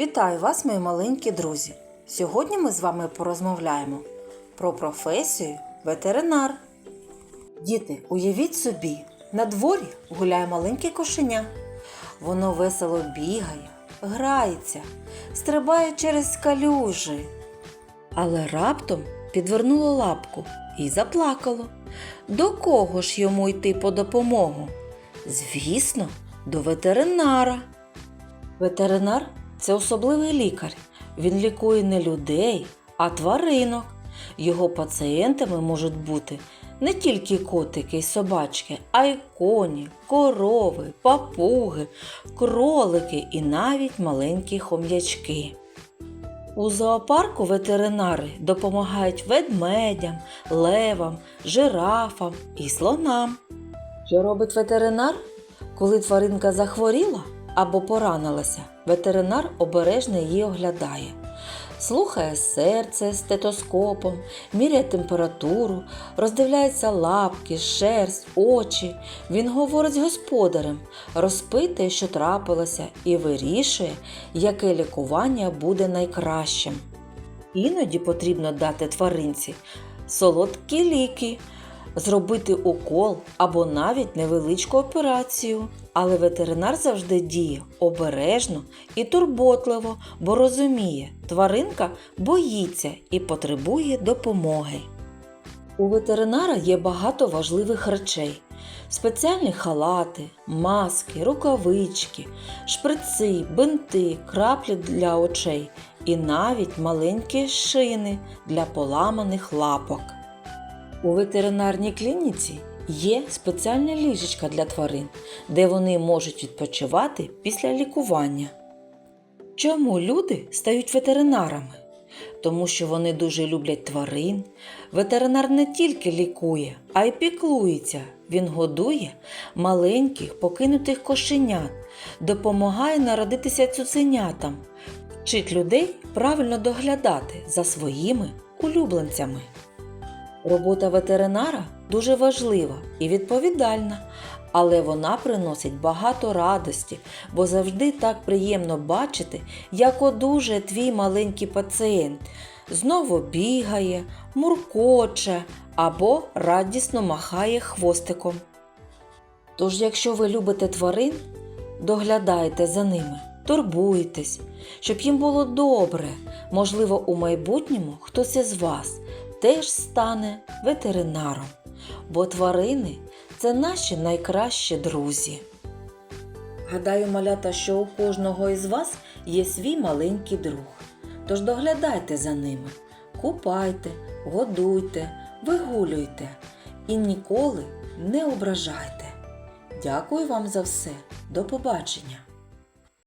Вітаю вас, мої маленькі друзі! Сьогодні ми з вами порозмовляємо про професію ветеринар. Діти, уявіть собі, на дворі гуляє маленьке кошеня. Воно весело бігає, грається, стрибає через калюжі. Але раптом підвернуло лапку і заплакало. До кого ж йому йти по допомогу? Звісно, до ветеринара. Ветеринар це особливий лікар. Він лікує не людей, а тваринок. Його пацієнтами можуть бути не тільки котики й собачки, а й коні, корови, папуги, кролики і навіть маленькі хом'ячки. У зоопарку ветеринари допомагають ведмедям, левам, жирафам і слонам. Що робить ветеринар? Коли тваринка захворіла або поранилася, ветеринар обережно її оглядає. Слухає серце стетоскопом, міряє температуру, роздивляється лапки, шерсть, очі. Він говорить з господарем, розпитує, що трапилося, і вирішує, яке лікування буде найкращим. Іноді потрібно дати тваринці солодкі ліки, зробити укол або навіть невеличку операцію. Але ветеринар завжди діє обережно і турботливо, бо розуміє, тваринка боїться і потребує допомоги. У ветеринара є багато важливих речей: спеціальні халати, маски, рукавички, шприци, бинти, краплі для очей і навіть маленькі шини для поламаних лапок. У ветеринарній клініці є спеціальне ліжечка для тварин, де вони можуть відпочивати після лікування. Чому люди стають ветеринарами? Тому що вони дуже люблять тварин. Ветеринар не тільки лікує, а й піклується. Він годує маленьких покинутих кошенят, допомагає народитися цуценятам, вчить людей правильно доглядати за своїми улюбленцями. Робота ветеринара дуже важлива і відповідальна, але вона приносить багато радості, бо завжди так приємно бачити, як одужає твій маленький пацієнт. Знову бігає, муркоче або радісно махає хвостиком. Тож, якщо ви любите тварин, доглядайте за ними, турбуйтесь, щоб їм було добре. Можливо, у майбутньому хтось із вас теж стане ветеринаром, бо тварини це наші найкращі друзі. Гадаю, малята, що у кожного із вас є свій маленький друг. Тож доглядайте за ними, купайте, годуйте, вигулюйте і ніколи не ображайте. Дякую вам за все. До побачення!